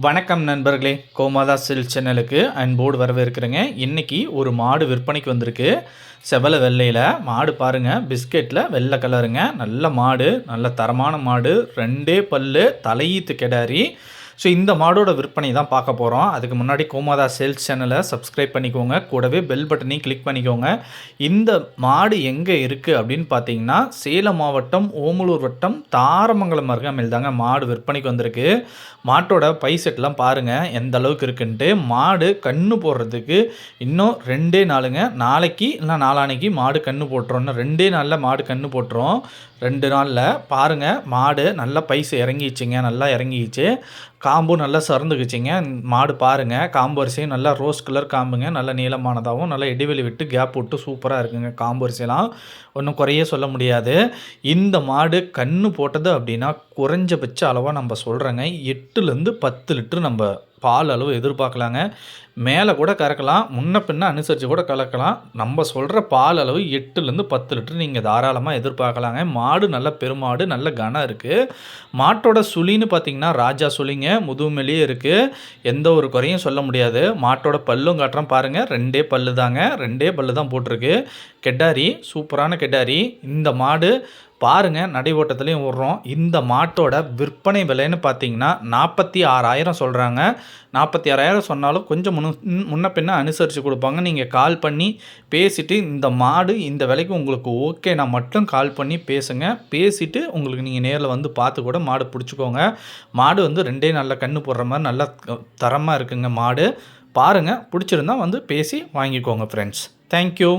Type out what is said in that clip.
வணக்கம் நண்பர்களே. கோமாதா சில் சேனலுக்கு அன்போடு வரவேற்கிறேங்க. இன்றைக்கி ஒரு மாடு விற்பனைக்கு வந்திருக்கு. செவல வெள்ளையில் மாடு பாருங்கள் பிஸ்கெட்டில் வெள்ளை கலருங்க. நல்ல மாடு நல்ல தரமான மாடு. ரெண்டே பல்லு தலையீத்து கெடாரி. ஸோ இந்த மாடோட விற்பனை தான் பார்க்க போகிறோம் அதுக்கு முன்னாடி கோமாதா சேல்ஸ் சேனலை சப்ஸ்கிரைப் பண்ணிக்கோங்க. கூடவே பெல் பட்டனையும் கிளிக் பண்ணிக்கோங்க. இந்த மாடு எங்கே இருக்குது அப்படின்னு பார்த்தீங்கன்னா சேலம் மாவட்டம் ஓமலூர் வட்டம் தாரமங்கலம் அருகாமையில் தாங்க மாடு விற்பனைக்கு வந்திருக்கு. மாட்டோட பைசெட்லாம் பாருங்கள் எந்த அளவுக்கு இருக்குன்ட்டு. மாடு கன்று போடுறதுக்கு இன்னும் ரெண்டே நாளுங்க. நாளைக்கு இல்லை நாளானைக்கு மாடு கன்று போட்டுரும். ரெண்டே நாளில் மாடு கன்று போட்டுரும். ரெண்டு நாளில் பாருங்கள் மாடு நல்லா பைசு இறங்கிச்சிங்க நல்லா இறங்கிச்சு காம்பும் நல்லா சறந்துக்குச்சிங்க மாடு பாருங்கள் காம்பு வரிசையும் நல்லா ரோஸ் கலர் காம்புங்க. நல்லா நீளமானதாகவும் நல்லா இடைவெளி விட்டு கேப் விட்டு சூப்பராக இருக்குங்க காம்பு வரிசையெல்லாம் ஒன்றும் குறைய சொல்ல முடியாது. இந்த மாடு கன்று போட்டது அப்படின்னா குறைஞ்சபட்ச அளவாக நம்ம சொல்கிறேங்க எட்டுலேருந்து பத்து லிட்டரு நம்ம பால் அளவு எதிர்பார்க்கலாங்க. மேலே கூட கறக்கலாம் முன்ன பின்ன அனுசரித்து கூட கலக்கலாம். நம்ம சொல்கிற பால் அளவு எட்டுலேருந்து பத்து லிட்டர் நீங்கள் தாராளமாக எதிர்பார்க்கலாங்க. மாடு நல்ல பெருமாடு நல்ல கனம் இருக்குது மாட்டோட சுழின்னு பார்த்தீங்கன்னா ராஜா சுழிங்க முதுகுமேலேயே இருக்குது எந்த ஒரு குறையும் சொல்ல முடியாது. மாட்டோட பல்லும் காட்டுறோம் பாருங்கள் ரெண்டே பல்லு தாங்க ரெண்டே பல்லு தான் போட்டிருக்கு. கெட்டாரி சூப்பரான கெட்டாரி இந்த மாடு பாருங்கள் நடை ஓட்டத்துலேயும் விடுறோம் இந்த மாட்டோட விற்பனை விலைன்னு பார்த்தீங்கன்னா நாற்பத்தி ஆறாயிரம் சொல்கிறாங்க நாற்பத்தி ஆறாயிரம் சொன்னாலும் கொஞ்சம் முன்னு முன்ன பின்ன அனுசரித்து கொடுப்பாங்க. நீங்கள் கால் பண்ணி பேசிவிட்டு இந்த மாடு இந்த விலைக்கு உங்களுக்கு ஓகே நான் மட்டும் கால் பண்ணி பேசுங்க. பேசிவிட்டு உங்களுக்கு நீங்கள் நேரில் வந்து பார்த்து கூட மாடு பிடிச்சிக்கோங்க. மாடு வந்து ரெண்டே நல்ல கன்று போடுற மாதிரி நல்லா தரமாக இருக்குங்க மாடு. பாருங்கள் பிடிச்சிருந்தா வந்து பேசி வாங்கிக்கோங்க ஃப்ரெண்ட்ஸ் தேங்க்யூ